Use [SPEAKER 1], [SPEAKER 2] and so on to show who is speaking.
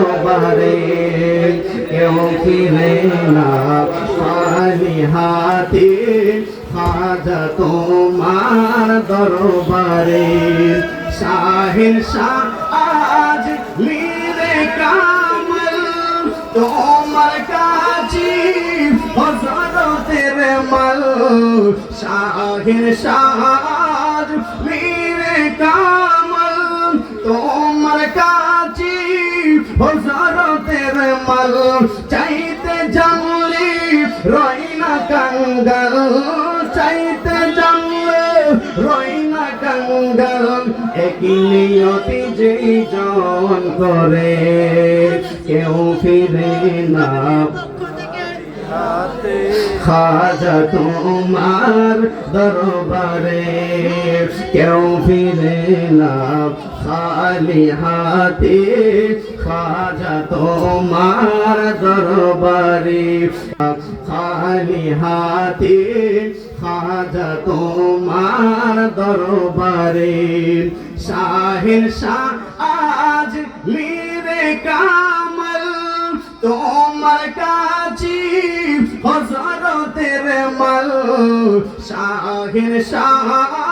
[SPEAKER 1] দরবারে কেউ ফিরে না। খালি হাতে, খাজা তোমার দরবারে। শাহিন শাহ আজ মিরে কামল, তোমার কাজী হজরতের মল। শাহিন শাহ মিরে কামল হজরতের মাল চাইতে জানলি রইনা কাঙ্গাল। চাইতে জানলে রইনা কাঙ্গাল। একই নিয়তি যেই জন করে, কেউ ফিরে না খাজা তোমার দরবারে, কেউ ফিরে না, খালি হাতে। খাজা তোমার দরবারে, খালি হাতে। খাজা তোমার দরবারে শাহিন শাহ আজ মেরে কামল, তোমার কাজী হজরতের মল শাহিন শাহ।